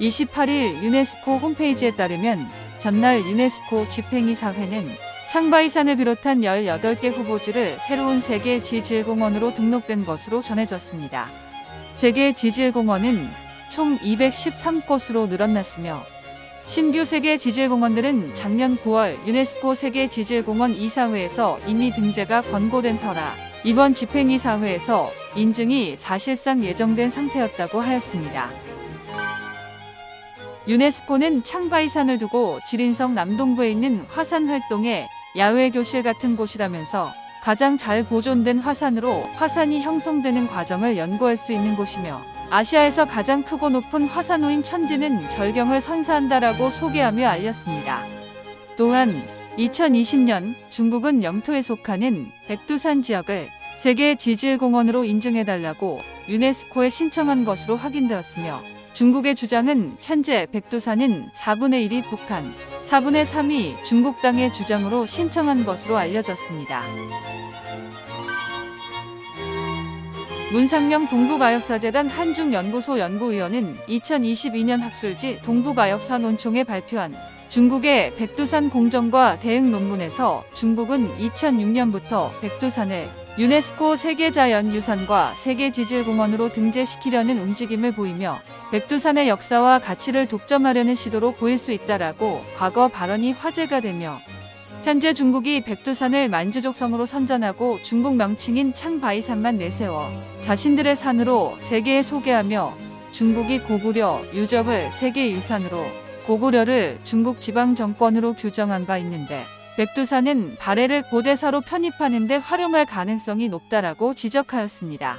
28일 유네스코 홈페이지에 따르면 전날 유네스코 집행이사회는 창바이산을 비롯한 18개 후보지를 새로운 세계 지질공원으로 등록된 것으로 전해졌습니다. 세계 지질공원은 총 213곳으로 늘어났으며 신규 세계 지질공원들은 작년 9월 유네스코 세계 지질공원 이사회에서 이미 등재가 권고된 터라 이번 집행이사회에서 인증이 사실상 예정된 상태였다고 하였습니다. 유네스코는 창바이산을 두고 지린성 남동부에 있는 화산 활동의 야외 교실 같은 곳이라면서 가장 잘 보존된 화산으로 화산이 형성되는 과정을 연구할 수 있는 곳이며 아시아에서 가장 크고 높은 화산호인 천지는 절경을 선사한다라고 소개하며 알렸습니다. 또한 2020년 중국은 영토에 속하는 백두산 지역을 세계 지질공원으로 인증해달라고 유네스코에 신청한 것으로 확인되었으며 중국의 주장은 현재 백두산은 4분의 1이 북한, 4분의 3이 중국 땅의 주장으로 신청한 것으로 알려졌습니다. 문상명 동북아역사재단 한중연구소 연구위원은 2022년 학술지 동북아역사 논총에 발표한 중국의 백두산 공정과 대응 논문에서 중국은 2006년부터 백두산을 유네스코 세계자연유산과 세계지질공원으로 등재시키려는 움직임을 보이며 백두산의 역사와 가치를 독점하려는 시도로 보일 수 있다라고 과거 발언이 화제가 되며 현재 중국이 백두산을 만주족성으로 선전하고 중국 명칭인 창바이산만 내세워 자신들의 산으로 세계에 소개하며 중국이 고구려 유적을 세계유산으로 고구려를 중국 지방 정권으로 규정한 바 있는데 백두산은 발해를 고대사로 편입하는 데 활용할 가능성이 높다라고 지적하였습니다.